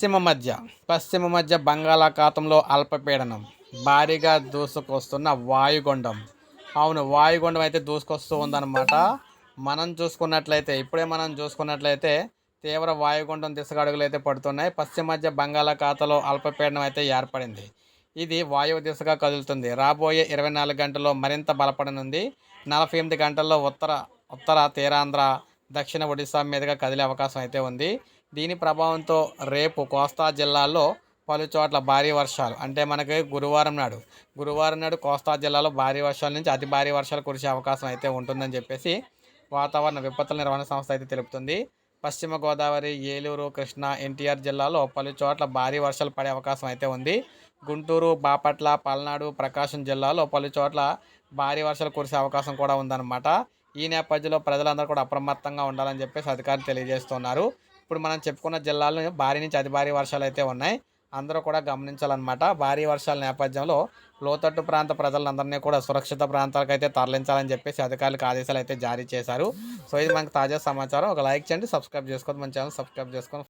పశ్చిమ మధ్య పశ్చిమ మధ్య బంగాళాఖాతంలో అల్పపీడనం భారీగా దూసుకొస్తున్న వాయుగుండం. అవును వాయుగుండం అయితే దూసుకొస్తూ ఉందన్నమాట. మనం చూసుకున్నట్లయితే ఇప్పుడే మనం చూసుకున్నట్లయితే తీవ్ర వాయుగుండం దిశగా అడుగులు అయితే పడుతున్నాయి. పశ్చిమ మధ్య బంగాళాఖాతంలో అల్పపీడనం అయితే ఏర్పడింది. ఇది వాయువు దిశగా కదులుతుంది. రాబోయే ఇరవై నాలుగు గంటల్లో మరింత బలపడనుంది. నలభై ఎనిమిది గంటల్లో ఉత్తర ఉత్తర తీరాంధ్ర దక్షిణ ఒడిశా మీదుగా కదిలే అవకాశం అయితే ఉంది. దీని ప్రభావంతో రేపు కోస్తా జిల్లాల్లో పలు చోట్ల భారీ వర్షాలు. అంటే మనకి గురువారం నాడు గురువారం నాడు కోస్తా జిల్లాలో భారీ వర్షాల నుంచి అతి భారీ వర్షాలు కురిసే అవకాశం అయితే ఉంటుందని చెప్పేసి వాతావరణ విపత్తుల నిర్వహణ సంస్థ అయితే తెలుపుతుంది. పశ్చిమ గోదావరి ఏలూరు కృష్ణా ఎన్టీఆర్ జిల్లాలో పలు చోట్ల భారీ వర్షాలు పడే అవకాశం అయితే ఉంది. గుంటూరు బాపట్ల పల్నాడు ప్రకాశం జిల్లాలో పలు చోట్ల భారీ వర్షాలు కురిసే అవకాశం కూడా ఉందన్నమాట. ఈ నేపథ్యంలో ప్రజలందరూ కూడా అప్రమత్తంగా ఉండాలని చెప్పేసి అధికారులు తెలియజేస్తున్నారు. ఇప్పుడు మనం చెప్పుకున్న జిల్లాల్లో భారీ నుంచి అతి భారీ వర్షాలు అయితే ఉన్నాయి. అందరూ కూడా గమనించాలన్నమాట. భారీ వర్షాల నేపథ్యంలో లోతట్టు ప్రాంత ప్రజలందరినీ కూడా సురక్షిత ప్రాంతాలకు అయితే తరలించాలని చెప్పేసి అధికారులకు ఆదేశాలు అయితే జారీ చేశారు. సో ఇది మనకు తాజా సమాచారం. ఒక లైక్ చేయండి సబ్స్క్రైబ్ చేసుకోండి మన ఛానల్ సబ్స్క్రైబ్ చేసుకొని